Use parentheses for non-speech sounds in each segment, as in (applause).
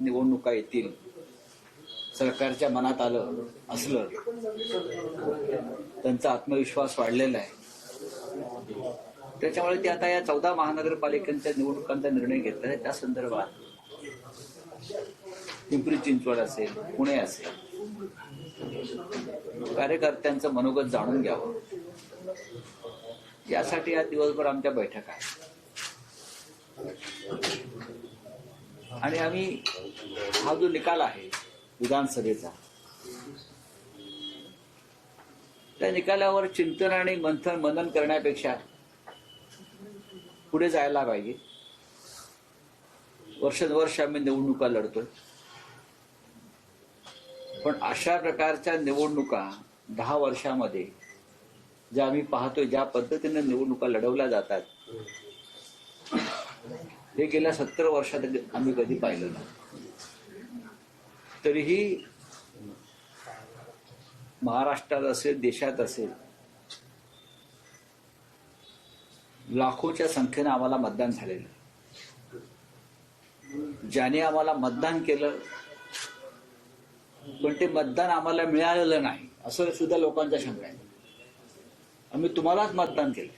निवडणुका येतील सरकारच्या मनात आलं असलं त्यांचा आत्मविश्वास वाढलेला आहे. त्याच्यामुळे ते आता या चौदा महानगरपालिकांच्या निवडणुकांचा निर्णय घेतला आहे. त्या संदर्भात पिंपरी चिंचवड असेल पुणे असेल कार्यकर्त्यांचं मनोगत जाणून घ्यावं. यासाठी आज दिवसभर आमच्या बैठका आहेत. आणि आम्ही हा जो निकाल आहे विधानसभेचा त्या निकालावर चिंतन आणि मंथन मनन करण्यापेक्षा पुढे जायला पाहिजे. वर्षानुवर्ष आम्ही निवडणुका लढतोय. पण अशा प्रकारच्या निवडणुका दहा वर्षामध्ये ज्या आम्ही पाहतोय ज्या पद्धतीने निवडणुका लढवल्या जातात हे गेल्या सत्तर वर्षात आम्ही कधी पाहिलं नाही. तरीही महाराष्ट्रात असेल देशात असेल लाखोच्या संख्येनं आम्हाला मतदान झालेलं आहे. ज्याने आम्हाला मतदान केलं पण ते मतदान आम्हाला मिळालेलं नाही असं सुद्धा लोकांचा शंका आहे आम्ही तुम्हालाच मतदान केलं.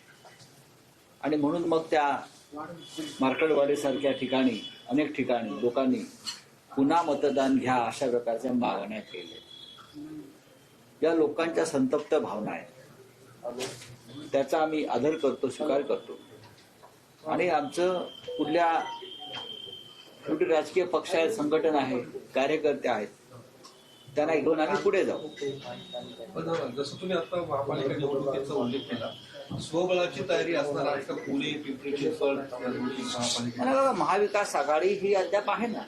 आणि म्हणून मग त्या मार्कडवाडीसारख्या ठिकाणी अनेक ठिकाणी लोकांनी पुन्हा मतदान घ्या अशा प्रकारच्या मागण्या केल्या. या लोकांच्या संतप्त भावना आहेत. त्याचा आम्ही आदर करतो स्वीकार करतो. आणि आमचं कुठल्या कुठे राजकीय पक्ष आहेत संघटन आहे कार्यकर्ते आहेत त्यांना घेऊन आम्ही पुढे जाऊ. जसं तुम्ही आता महापालिका निवडणुकीचा उल्लेख केला स्वबळाची तयारी असणार आहे का? पुणे पिंपरी चिंचवड महापालिका? महाविकास आघाडी ही अद्याप आहे ना.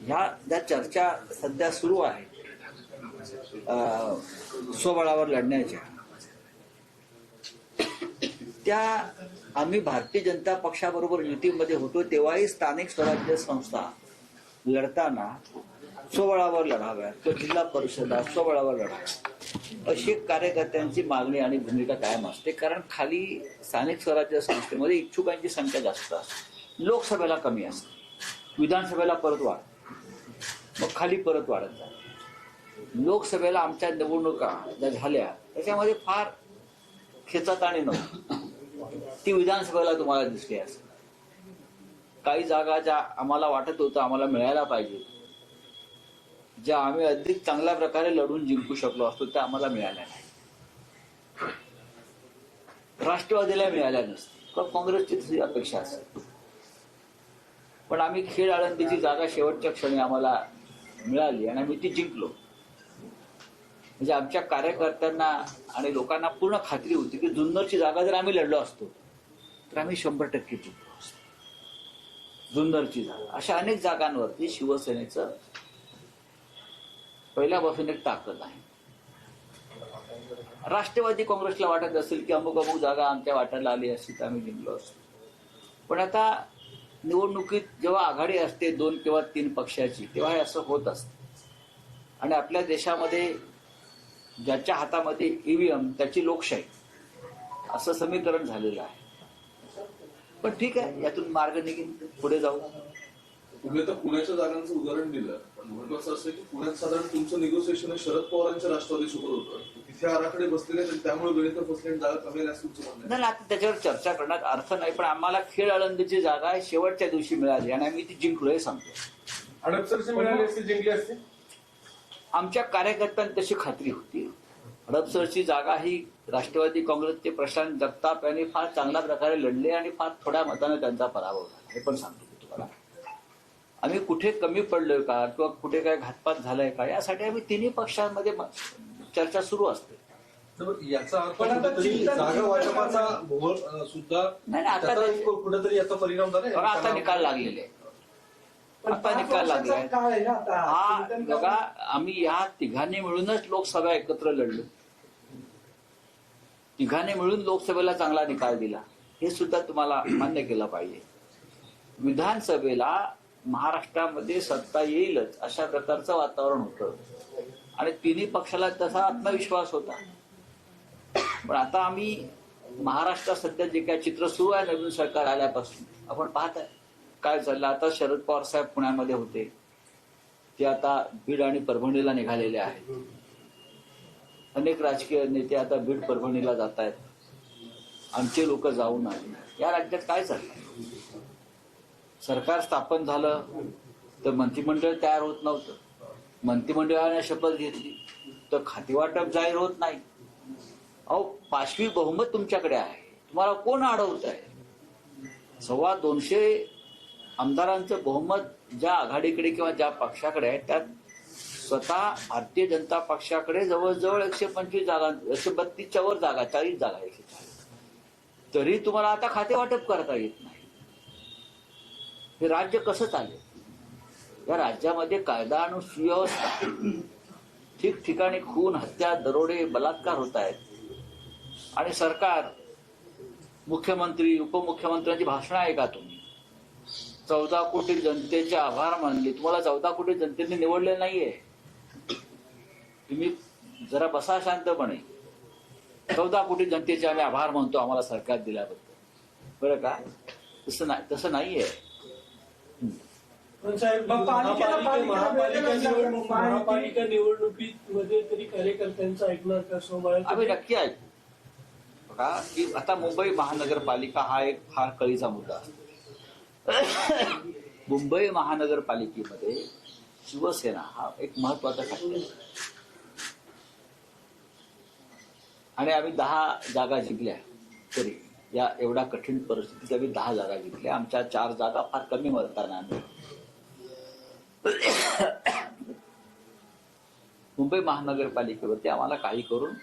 ह्या ज्या चर्चा सध्या सुरू आहे स्वबळावर लढण्याच्या त्या आम्ही भारतीय जनता पक्षाबरोबर युतीमध्ये होतो तेव्हाही स्थानिक स्वराज्य संस्था लढताना स्वबळावर लढाव्या तो जिल्हा परिषदा स्वबळावर लढाव्या अशी कार्यकर्त्यांची मागणी आणि भूमिका कायम असते. कारण खाली स्थानिक स्वराज्य संस्थेमध्ये इच्छुकांची संख्या जास्त असते. लोकसभेला कमी असते. विधानसभेला परत वाढ. मग खाली परत वाढत जाते. लोकसभेला आमच्या निवडणुका ज्या झाल्या त्याच्यामध्ये फार खेचाताणी नव्हती. ती विधानसभेला तुम्हाला दिसली असेल. काही जागा ज्या आम्हाला वाटत होतं आम्हाला मिळायला पाहिजे ज्या आम्ही अधिक चांगल्या प्रकारे लढून जिंकू शकलो असतो त्या आम्हाला मिळाल्या नाही. राष्ट्रवादीला मिळाल्या नसतील. किंवा काँग्रेसची अपेक्षा असेल. पण आम्ही खेळ आळंदीची जागा शेवटच्या क्षणी आम्हाला मिळाली आणि आम्ही ती जिंकलो. म्हणजे आमच्या कार्यकर्त्यांना आणि लोकांना पूर्ण खात्री होती की जुन्नरची जागा जर आम्ही लढलो असतो तर आम्ही शंभर टक्के जिंकलो असतो. जुन्नरची जागा. अशा अनेक जागांवरती शिवसेनेचं पहिल्यापासून एक ताकद आहे. राष्ट्रवादी काँग्रेसला वाटत असेल की अमुक अमुक जागा आमच्या वाट्याला आली असती तर आम्ही जिंकलो असतो. पण आता निवडणुकीत जेव्हा आघाडी असते दोन किंवा तीन पक्षाची तेव्हा हे असं होत असतं. आणि आपल्या देशामध्ये ज्याच्या हातामध्ये ईव्हीएम त्याची लोकशाही असं समीकरण झालेलं आहे. पण ठीक आहे यातून मार्ग निघेन पुढे जाऊ. तुम्ही आता पुण्याच्या जागांचं उदाहरण दिलं पण महत्वाचं असं की पुण्यात साधारण तुमचं निगोसिएशन हे शरद पवारांच्या राष्ट्रवादी सोबत होतं. तिथे आराखडे बसलेले आहेत आणि त्यामुळे गणित आणि जागा कमी आल्या असं तुमचं म्हणणं. नाही आता त्याच्यावर चर्चा करण्यात अर्थ नाही पण आम्हाला खेळ आळंदीची जागा शेवटच्या दिवशी मिळाली आणि आम्ही ती जिंकलो हे सांगतो हडपसरचे मिळाले असते जिंकले असते? आमच्या कार्यकर्त्यांना तशी खात्री होती. हडपसरची जागा ही राष्ट्रवादी काँग्रेसचे प्रशांत जगताप यांनी फार चांगल्या प्रकारे लढले आणि फार थोड्या मताने त्यांचा पराभव झाला हे पण सांगतो. आम्ही कुठे कमी पडलोय का? किंवा कुठे काय घातपात झालाय का? यासाठी आम्ही तिन्ही पक्षांमध्ये चर्चा सुरू असते. तर याचा परिणाम झाला आता निकाल लागलेले आता निकाल लागलाय. हा बघा आम्ही या तिघांनी मिळूनच लोकसभा एकत्र लढलो. तिघांनी मिळून लोकसभेला चांगला निकाल दिला. हे सुद्धा तुम्हाला मान्य केलं पाहिजे. विधानसभेला महाराष्ट्रामध्ये सत्ता येईलच अशा प्रकारचं वातावरण होतं. आणि तिन्ही पक्षाला तसा आत्मविश्वास होता. पण आता आम्ही महाराष्ट्रात सध्या जे काय चित्र सुरू आहे नवीन सरकार आल्यापासून आपण पाहत आहे काय चाललं. आता शरद पवार साहेब पुण्यामध्ये होते. ते आता बीड आणि परभणीला निघालेले आहेत. अनेक राजकीय नेते आता बीड परभणीला जात आहेत आमचे लोक जाऊन आले या राज्यात काय चाललंय? सरकार स्थापन झालं तर मंत्रिमंडळ तयार होत नव्हतं. मंत्रिमंडळाने शपथ घेतली तर खातेवाटप जाहीर होत नाही. अहो पाचवी बहुमत तुमच्याकडे आहे. तुम्हाला कोण अडवत आहे? सव्वा दोनशे आमदारांचं बहुमत ज्या आघाडीकडे किंवा ज्या पक्षाकडे आहे त्यात स्वतः भारतीय जनता पक्षाकडे जवळजवळ एकशे पंचवीस जागा एकशे बत्तीसच्या वर जागा चाळीस जागा एकशे चाळीस. तरी तुम्हाला आता खाते वाटप करता येत नाही. हे राज्य कसं चालेल? या राज्यामध्ये कायदा आणि सुव्यवस्था ठिकठिकाणी खून हत्या दरोडे बलात्कार होत आहेत. आणि सरकार मुख्यमंत्री उपमुख्यमंत्र्यांची भाषणं ऐका तुम्ही? चौदा कोटी जनतेचे आभार मानले. तुम्हाला चौदा कोटी जनतेने निवडले नाहीये. तुम्ही जरा बसा शांतपणे. चौदा कोटी जनतेचे आम्ही आभार मानतो आम्हाला सरकार दिल्याबद्दल. बरं का? तसं नाही तसं नाहीये. साहेब मग पालिकेला- महापालिका पालिकेला महापालिका वेगळं निवडणूक असतं. माहिती- महापालिका निवडणुकीत मध्ये तरी कार्यकर्त्यांचं ऐकणार का? आम्ही नक्की ऐकू. बघा की आता मुंबई महानगरपालिका हा एक फार कळीचा मुद्दा असतो. (coughs) मुंबई महानगरपालिकेमध्ये शिवसेना हा एक महत्त्वाचा फॅक्टर आहे. आणि आम्ही दहा जागा जिंकल्या तरी या एवढ्या कठीण परिस्थितीत आम्ही दहा जागा जिंकल्या. आमच्या चार जागा फार कमी मतदारांना मुंबई महानगरपालिकेवरती आम्हाला काही करून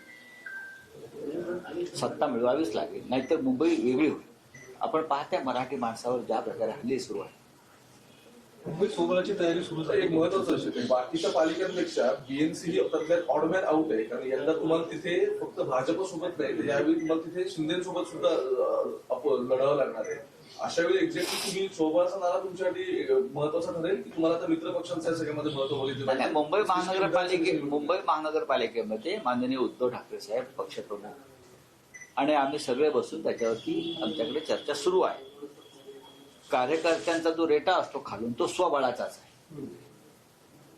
सत्ता मिळवावीच लागेल. नाहीतर मुंबई वेगळी होईल. आपण पाहत्या मराठी माणसावर ज्या प्रकारे हल्ली सुरू आहे मुंबई स्वबळाची तयारी सुरू तर एक महत्वाचं विषय आहे. बाकीच्या पालिकांपेक्षा बीएनसी ही त्यातल्या ऑडमॅन आउट आहे. कारण यंदा तुम्हाला तिथे फक्त भाजप सोबत नाही तर यावेळी तुम्हाला तिथे शिंदेसोबत सुद्धा अं, लढावं लागणार आहे. अशा वेळी एक्झॅक्टली तुम्ही शोभाचा नारा तुमच्यासाठी महत्त्वाचा ठरेल की तुम्हाला आता मित्र पक्षांचं या सगळ्यामध्ये महत्त्व बघितलं मुंबई महानगरपालिके system. मुंबई महानगरपालिकेमध्ये माननीय उद्धव ठाकरे साहेब पक्षप्रमुख आणि आम्ही सगळे बसून त्याच्यावरती आमच्याकडे चर्चा सुरू आहे कार्यकर्त्यांचा जो रेटा असतो खालून तो स्वबळाचाच आहे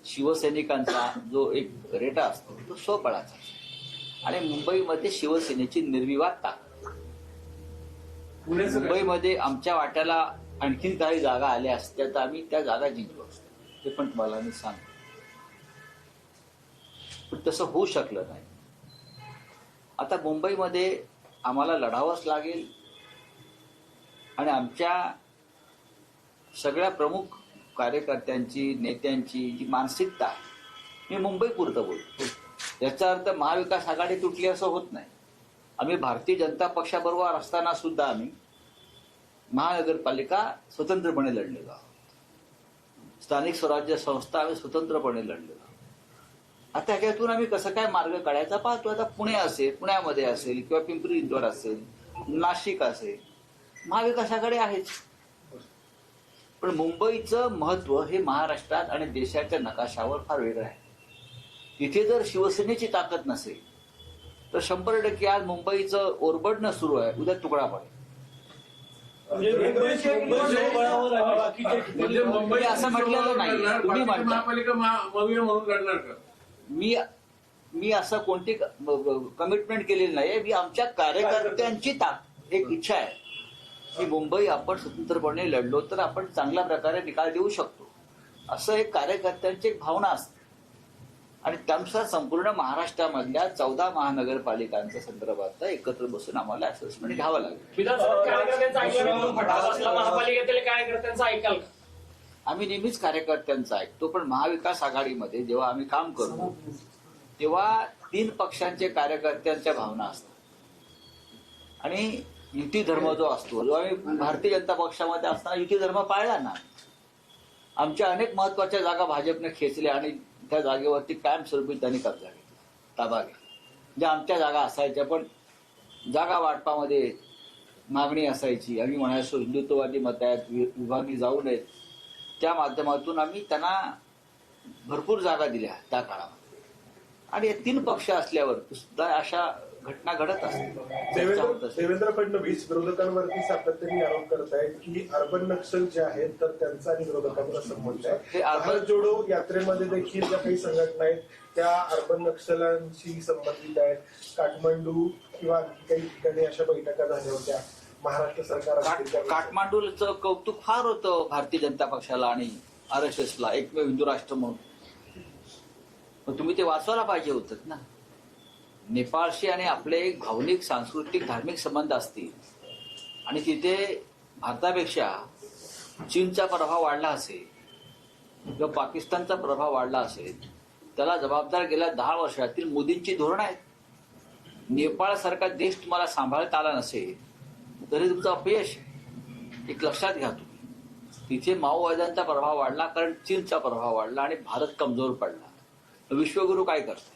शिवसैनिकांचा जो एक रेटा असतो तो स्वबळाचा आहे आणि मुंबईमध्ये शिवसेनेची निर्विवाद ताकद? मुंबईमध्ये आमच्या वाट्याला आणखीन काही जागा आल्या असत्या तर आम्ही त्या जागा जिंकलो असतो. ते पण तुम्हाला मी सांगतो. पण तसं होऊ शकलं नाही. आता मुंबईमध्ये आम्हाला लढावंच लागेल. आणि आमच्या सगळ्या प्रमुख कार्यकर्त्यांची नेत्यांची जी मानसिकता आहे मी मुंबई पुरतं बोलतो. याचा अर्थ महाविकास आघाडी तुटली असं होत नाही. आम्ही भारतीय जनता पक्षाबरोबर असताना सुद्धा आम्ही महानगरपालिका स्वतंत्रपणे लढलेलो आहोत. स्थानिक स्वराज्य संस्था आम्ही स्वतंत्रपणे लढलेलो आहोत. आता ह्याच्यातून आम्ही कसं काय मार्ग काढायचा पाहतो. आता पुणे असेल पुण्यामध्ये असेल किंवा पिंपरी चिंचवड असेल नाशिक असेल महाविकासाकडे आहेच. पण मुंबईचं महत्त्व हे महाराष्ट्रात आणि देशाच्या नकाशावर फार वेगळं आहे. तिथे जर शिवसेनेची ताकद नसेल तर शंभर टक्के आज मुंबईचं ओरबडणं सुरू आहे. उद्या तुकडा पडेल म्हणजे मुंबई म्हणजे ठिकाणी मुंबई मी असं म्हटलेलं नाही. तुम्ही. महापालिका म्हणून का? मी मी असं कोणती कमिटमेंट केलेली नाही मी आमच्या कार्यकर्त्यांची ताक एक इच्छा आहे. की मुंबई आपण स्वतंत्रपणे लढलो तर आपण चांगल्या प्रकारे निकाल देऊ शकतो. असं एक कार्यकर्त्यांची एक भावना असते. आणि त्यानुसार संपूर्ण महाराष्ट्रामधल्या चौदा महानगरपालिकांच्या संदर्भात एकत्र बसून आम्हाला असेसमेंट घ्यावं लागेल. आम्ही नेहमीच कार्यकर्त्यांचं ऐकतो पण महाविकास आघाडीमध्ये जेव्हा आम्ही काम करतो तेव्हा तीन पक्षांचे कार्यकर्त्यांच्या भावना असतात. आणि युती धर्म जो असतो जो आम्ही भारतीय जनता पक्षामध्ये असताना युती धर्म पाळला ना आमच्या अनेक महत्त्वाच्या जागा भाजपने खेचल्या आणि त्या जागेवरती कायमस्वरूपी त्यांनी कब्जा घेतला ताबा घेतला ज्या म्हणजे आमच्या जागा असायच्या पण जागा वाटपामध्ये मागणी असायची. आम्ही म्हणायचो हिंदुत्ववादी मत आहेत वि- विभागणी जाऊ नयेत. त्या माध्यमातून आम्ही त्यांना भरपूर जागा दिल्या त्या काळामध्ये. आणि हे तीन पक्ष असल्यावर सुद्धा अशा घटना घडत असते. देवेंद्र फडणवीस विरोधकांवरती सातत्याने आरोप करतायत की अर्बन नक्षल जे आहेत तर त्यांचा आणि विरोधकांचा संबंध हे आहे अर्बन- जोडो यात्रेमध्ये देखील ज्या काही संघटना आहेत त्या अर्बन नक्षलांशी संबंधित आहेत. काठमांडू किंवा काही ठिकाणी अशा बैठका झाल्या होत्या. महाराष्ट्र सरकार. काठमांडूचं कौतुक फार होतं भारतीय जनता पक्षाला आणि आर एस एसला एकमेव हिंदू राष्ट्र म्हणून. तुम्ही ते वाचवायला पाहिजे होतं ना. नेपाळशी आणि आपले एक भावनिक सांस्कृतिक धार्मिक संबंध असतील आणि तिथे भारतापेक्षा चीनचा प्रभाव वाढला असेल किंवा पाकिस्तानचा प्रभाव वाढला असेल त्याला जबाबदार गेल्या दहा वर्षातील मोदींची धोरण आहेत. नेपाळ देश तुम्हाला सांभाळता आला नसेल तरी तुमचं अपयश एक लक्षात घ्या तुम्ही. तिथे माओवाद्यांचा प्रभाव वाढला कारण चीनचा प्रभाव वाढला आणि भारत कमजोर पडला. विश्वगुरू काय करते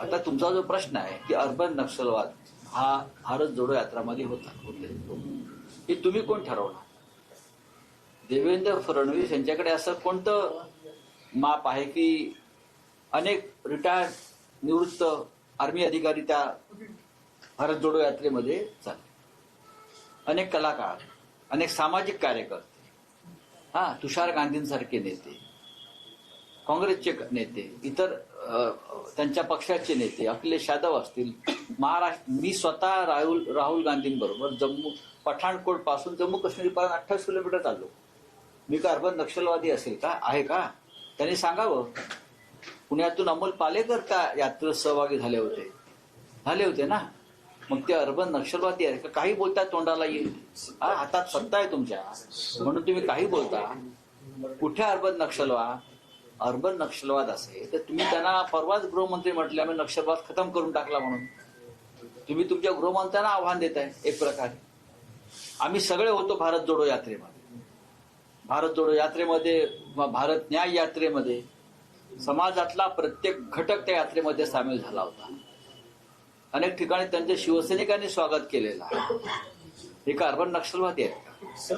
आता तुमचा जो प्रश्न आहे की अर्बन नक्षलवाद हा भारत जोडो यात्रामध्ये होता. होते. हे तुम्ही कोण ठरवणार? देवेंद्र फडणवीस यांच्याकडे असं कोणतं माप आहे की अनेक रिटायर्ड निवृत्त आर्मी अधिकारी त्या भारत जोडो यात्रेमध्ये चालले? अनेक कलाकार अनेक सामाजिक कार्यकर्ते हा तुषार गांधींसारखे नेते काँग्रेसचे नेते इतर त्यांच्या पक्षाचे नेते अखिलेश यादव असतील महाराष्ट्र मी स्वतः राहुल राहुल गांधींबरोबर जम्मू पठाणकोटपासून जम्मू काश्मीरपर्यंत अठ्ठावीस किलोमीटर चाललो. मी का अर्बन नक्षलवादी असेल का? आहे का? त्यांनी सांगावं. पुण्यातून अमोल पालेकर का यात्रेत सहभागी झाले होते. झाले होते ना? मग ते अर्बन नक्षलवादी आहे का? काही बोलतात तोंडाला येईल. हातात सत्ता आहे तुमच्या. म्हणून तुम्ही काही बोलता. कुठे अर्बन नक्षलवाद? अर्बन नक्षलवाद असेल तर तुम्ही त्यांना परवाच गृहमंत्री म्हटले आम्ही नक्षलवाद खतम करून टाकला म्हणून. तुम्ही तुमच्या गृहमंत्र्यांना आव्हान देताय एक प्रकारे. आम्ही सगळे होतो भारत जोडो यात्रेमध्ये. भारत जोडो यात्रेमध्ये भारत न्याय यात्रेमध्ये समाजातला प्रत्येक घटक त्या यात्रेमध्ये सामील झाला होता. अनेक ठिकाणी त्यांच्या शिवसैनिकांनी स्वागत केलेलं आहे. हे का अर्बन नक्षलवादी आहेत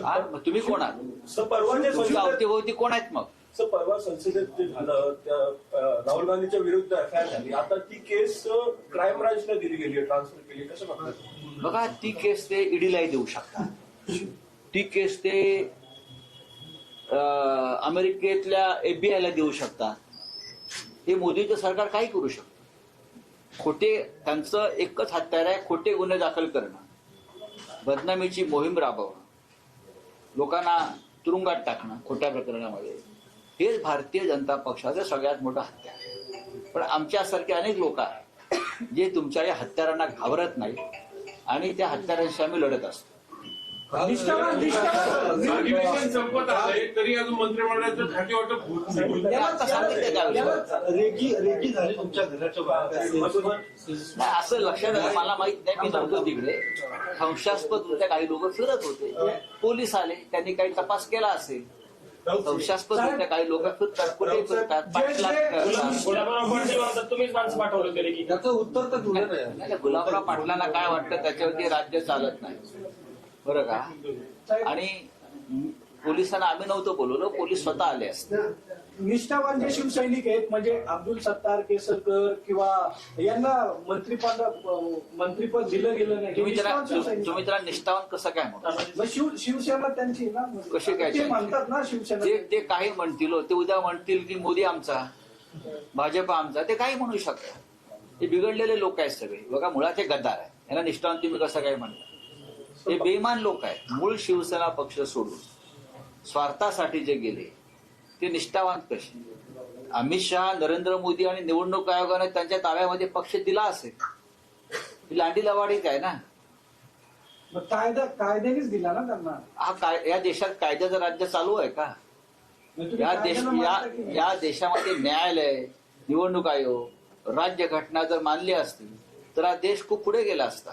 तुम्ही कोण आहात? तुमच्या अवतीभोवती कोण आहेत मग? सर परवा संसदेत जे झालं त्या राहुल गांधीच्या विरुद्ध एफ आय झाली. आता ती केस क्राईम ब्रांचला दिली गेली आहे ट्रान्सफर केली कसं बघतात बघा ती केस ते ईडीलाही देऊ शकतात. ती केस ते अमेरिकेतल्या एफबीआय ला देऊ शकतात. हे मोदीचं सरकार काही करू शकतं. खोटे त्यांचं एकच हत्यार आहे खोटे गुन्हे दाखल करणं. बदनामीची मोहीम राबवणं. लोकांना तुरुंगात टाकणं खोट्या प्रकरणामध्ये. हेच भारतीय जनता पक्षाचं सगळ्यात मोठं हत्यार आहे. पण आमच्यासारखे अनेक लोक आहेत जे तुमच्या या हत्यारांना घाबरत नाही आणि त्या हत्यारांशी आम्ही लढत असतो. तरी अजून मंत्रिमंडळाचं खाते वाटप असं लक्षात आलं मला माहीत नाही मी नव्हतो तिकडे. संशयास्पद काही लोक फिरत होते. पोलीस आले त्यांनी काही तपास केला असेल संशयास्पद होत्या काही लोक फिरतात कुठे फिरतात पाठलाग करतात. गुलाबराव पाटील म्हणतात तुम्हीच माणसं पाठवलं होते की. त्याचं उत्तर तर नाही, नाही, गुलाबराव पाटलांना काय वाटतं त्याच्यावरती राज्य चालत नाही. बरं का? आणि पोलिसांना आम्ही नव्हतो बोलवलं पोलीस स्वतः आले असते. निष्ठावान जे शिवसैनिक आहेत म्हणजे अब्दुल सत्तार केसरकर किंवा यांना मंत्रिपद मंत्रिपद दिलं गेलं नाही. तुम्ही त्याला निष्ठावान शिवसैनिक. तुम्ही त्याला निष्ठावान कसं काय म्हणता? मग शिव शिवसेना त्यांची ना. कशी काय ते त्यांची? म्हणतात ना शिवसेना ते ते काही म्हणतील हो, ते उद्या म्हणतील की मोदी आमचा भाजप आमचा ते काही म्हणू शकतात ते बिघडलेले लोक आहेत सगळे. बघा मुळात हे गद्दार आहे यांना निष्ठावान तुम्ही कसं काय म्हणता? हे बेईमान लोक आहेत. मूळ शिवसेना पक्ष सोडून. स्वार्थासाठी जे गेले ते निष्ठावान कसे अमित शहा नरेंद्र मोदी आणि निवडणूक आयोगाने त्यांच्या ताब्यामध्ये पक्ष दिला असेल. ही लांडी लवाडीच आहे ना? कायदा कायद्यानेच दिला ना त्यांना. हा काय या देशात कायद्याचं राज्य चालू आहे का? या देश? या देशामध्ये न्यायालय निवडणूक आयोग राज्य घटना जर मानली असती तर हा देश खूप पुढे गेला असता.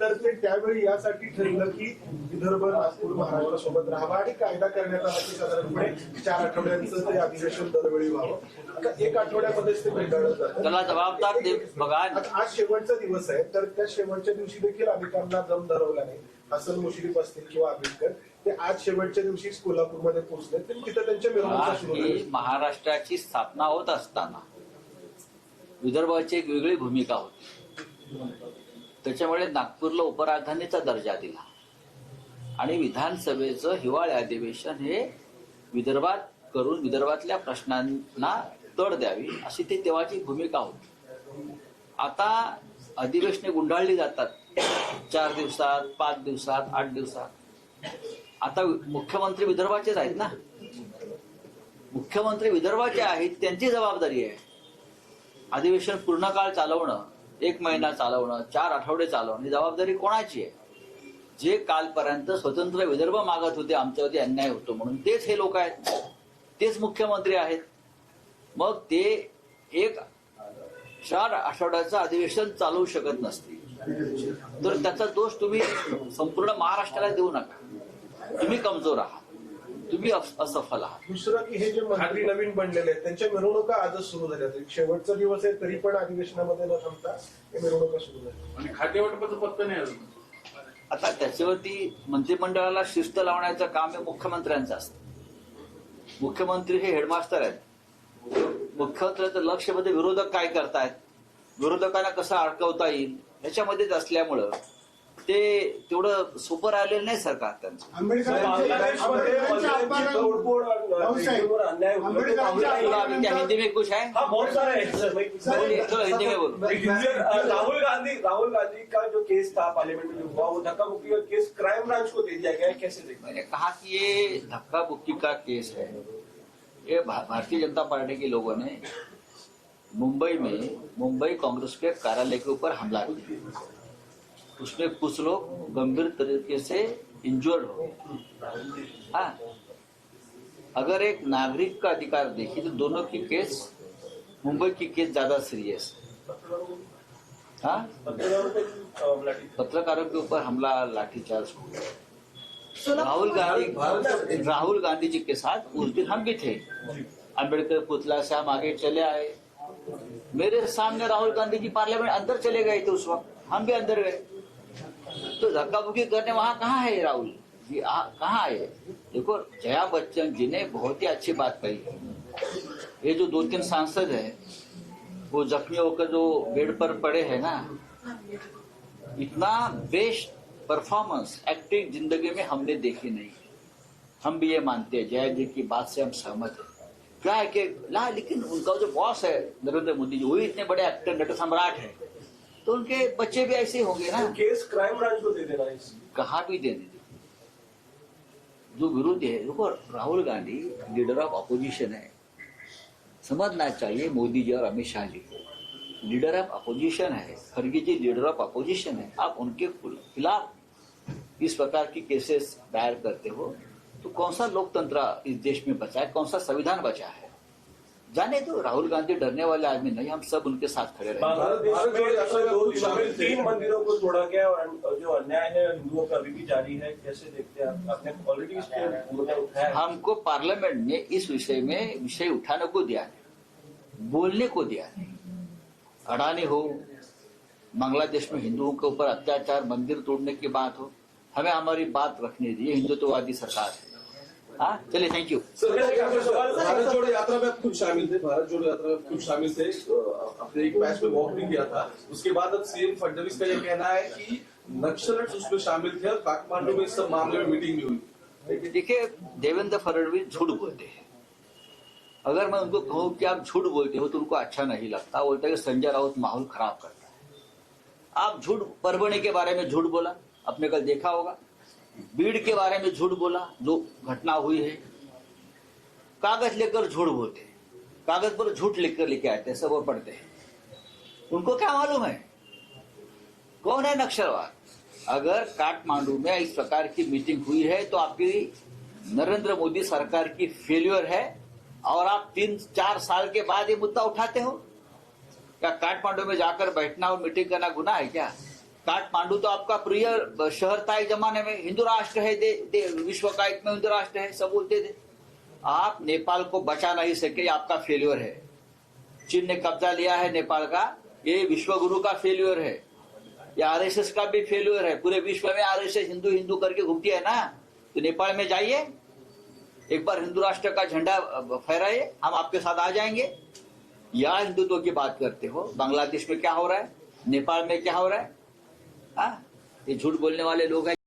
तर ते त्यावेळी यासाठी ठरलं की विदर्भ नागपूर महाराष्ट्रासोबत राहावा आणि कायदा करण्यात आला की साधारणपणे चार आठवड्यांचं ते अधिवेशन दरवेळी व्हावं. आता एक आठवड्यामध्येच ते भेटाळलं जातं. त्याला जबाबदार दे बघा. आज शेवटचा दिवस आहे तर त्या शेवटच्या दिवशी देखील अनेकांना दम धरवला नाही. हसन मुश्रीफ असतील किंवा आंबेडकर ते आज शेवटच्या दिवशी कोल्हापूरमध्ये पोहोचले. ते तिथे त्यांच्या ही महाराष्ट्राची स्थापना होत असताना विदर्भाची एक वेगळी भूमिका होती. त्याच्यामुळे नागपूरला उपराजधानीचा दर्जा दिला. आणि विधानसभेचं हिवाळी अधिवेशन हे विदर्भात करून विदर्भातल्या प्रश्नांना तड द्यावी अशी ती तेव्हाची भूमिका होती. आता अधिवेशने गुंडाळली जातात. चार दिवसात पाच दिवसात आठ दिवसात. आता मुख्यमंत्री विदर्भाचेच आहेत ना? मुख्यमंत्री विदर्भाचे आहेत त्यांची जबाबदारी आहे. अधिवेशन पूर्ण काळ चालवणं एक महिना चालवणं चार आठवडे चालवणं ही जबाबदारी कोणाची आहे? जे कालपर्यंत स्वतंत्र विदर्भ मागत होते आमच्यावरती अन्याय होतो म्हणून तेच हे लोक आहेत. तेच मुख्यमंत्री आहेत. मग ते एक चार आठवड्याचं अधिवेशन चालवू शकत नसतील. तर त्याचा दोष तुम्ही संपूर्ण महाराष्ट्राला देऊ नका. तुम्ही कमजोर आहात. तुम्ही अस- असफल आहात. दुसरं की हे जे मंत्री नवीन बनलेले आहेत. त्यांच्या मिरवणुका आजच सुरू झाल्या आहेत. शेवटचा दिवस आहे तरी पण अधिवेशनामध्ये न थांबता हे मिरवणुका सुरू झाल्या आणि खातेवाटपाचं पत्ता नाही अजून. आता त्याच्यावरती मंत्रिमंडळाला शिस्त लावण्याचं काम हे मुख्यमंत्र्यांचं असतं. मुख्यमंत्री हे हेडमास्टर आहेत. मुख्यमंत्र्यांचं लक्षमध्ये विरोधक काय करतायत? विरोधकांना कसं अडकवता येईल? ह्याच्यामध्येच असल्यामुळं ते तेवढं सुपर आलेलं नाही सरकार त्यांचं. हिंदी में कुछ है हाँ बहुत सारे हैं सर मैं- बोलिए, चलो हिंदी में बोलो राहुल गांधी राहुल गांधी का जो केस था पार्लियामेंट में जो हुआ वो धक्का मुक्की का केस क्राइम ब्रांच को दे दिया गया है कैसे हैं? मैंने कहा कि ये धक्का बुक्की का केस है। ये भा- भारतीय जनता पार्टी के लोगों ने मुंबई में मुंबई कांग्रेस के कार्यालय के ऊपर हमला किया उसमें कुछ लोग गंभीर तरीके से इंजर्ड हो गए। हाँ। अगर एक नागरिक का अधिकार देखिए तो दोनों की केस, मुंबई की केस ज़्यादा सीरियस हाँ। पत्रकारों के ऊपर हमला, लाठीचार्ज हुआ राहुल गांधी राहुल गांधी जी के साथ उस दिन हम भी थे। अंबेडकर पुतला से हम आगे चले आए। मेरे सामने राहुल गांधी जी पार्लियामेंट अंदर चले गए थे उस वक्त। हम भी अंदर गए। तो धक्का मुक्की करने वहाँ कहाँ है राहुल? जी कहाँ आए देखो, जया बच्चन जी ने बहुत ही अच्छी बात कही। ये जो दो तीन सांसद है, वो जख्मी होकर जो बेड पर पड़े हैं ना, इतना बेस्ट परफॉर्मेंस, एक्टिंग ज़िंदगी में हमने देखी नहीं। हम भी ये मानते हैं, जया जी की बात से हम सहमत हैं। क्या है कि ना लेकिन उनका जो बॉस है, नरेंद्र मोदी जी वही इतने बड़े एक्टर नट सम्राट है। तो उनके बच्चे भी ऐसे होंगे ना। केस क्राइम ब्रांच को दे देना कहा भी देने दे जो विरोधी है देखो Rahul Gandhi leader of opposition है। समझना चाहिए मोदी जी और अमित शाह जी को। लीडर ऑफ़ अपोजिशन है खड़गे जी लीडर ऑफ़ अपोजिशन है। आप उनके खिलाफ इस प्रकार की केसेस दायर करते हो तो कौन सा लोकतंत्र इस देश में बचा है? कौन सा संविधान बचा है? जाने दो राहुल गांधी डरने वाले आदमी नहीं हम सब उनके साथ खड़े शामिल तीन मंदिरों को तोड़ा गया और जो अन्याय है हिंदुओं का अभी भी जारी है कैसे देखते हैं आप? आपने ऑलरेडी है। हमको पार्लियामेंट ने इस विषय में विषय उठाने को दिया नहीं बोलने को दिया नहीं अडानी हो बांग्लादेश में हिंदुओं के ऊपर अत्याचार मंदिर तोड़ने की बात हो हमें हमारी बात रखने दी हिंदुत्ववादी सरकार है। हाँ चलिए थैंक यू? भारत जोड़ो यात्रा में खुद शामिल थे भारत जोड़ो यात्रा में खुद शामिल थे तो अपने एक मैच में वॉक भी किया था। उसके बाद अब सीएम फडणवीस का ये कहना है कि नक्सलिट्स उसमें शामिल थे और काठमांडू में इस सब मामले में मीटिंग भी हुई। देखिए देवेंद्र फडणवीस झूठ बोलते हैं। अगर मैं उनको कहूँ कि आप झूठ बोलते हो तो उनको अच्छा नहीं लगता। बोलते हैं कि संजय राउत माहौल खराब करता है। आप झूठ परभणी के बारे में झूठ बोला। आपने कल देखा होगा। बीड़ के बारे में झूठ बोला, जो घटना हुई है। कागज़ लेकर झूठ बोलते कागज़ पर झूठ लिखकर लेके आते हैं, सब और पढ़ते हैं। उनको क्या मालूम है? कौन है नक्सलवाद? अगर काठमांडू में इस प्रकार की मीटिंग हुई है तो आपकी नरेंद्र मोदी सरकार की फेल्यूर है, और आप तीन, चार साल के बाद ये मुद्दा उठाते हो। क्या काठमांडू में जाकर बैठना और मीटिंग करना गुना है क्या? काठमांडू तो आपका प्रिय शहर था एक जमाने में। हिंदू राष्ट्र है दे, दे, विश्व का एक में हिंदू राष्ट्र है सब बोलते थे। आप नेपाल को बचा नहीं सके आपका फेल्यूर है। चीन ने कब्जा लिया है नेपाल का ये विश्व गुरु का फेल्यूर है। ये आरएसएस का भी फेल्यूर है। पूरे विश्व में आरएसएस हिंदू हिंदू करके घूमती है ना? तो नेपाल में जाइए। एक बार हिंदू राष्ट्र का झंडा फहराइए। हम आपके साथ आ जाएँगे। या हिंदुत्व की बात करते हो। बांग्लादेश में क्या हो रहा है? नेपाल में क्या हो रहा है? हाँ? ये झूठ बोलने वाले लोग हैं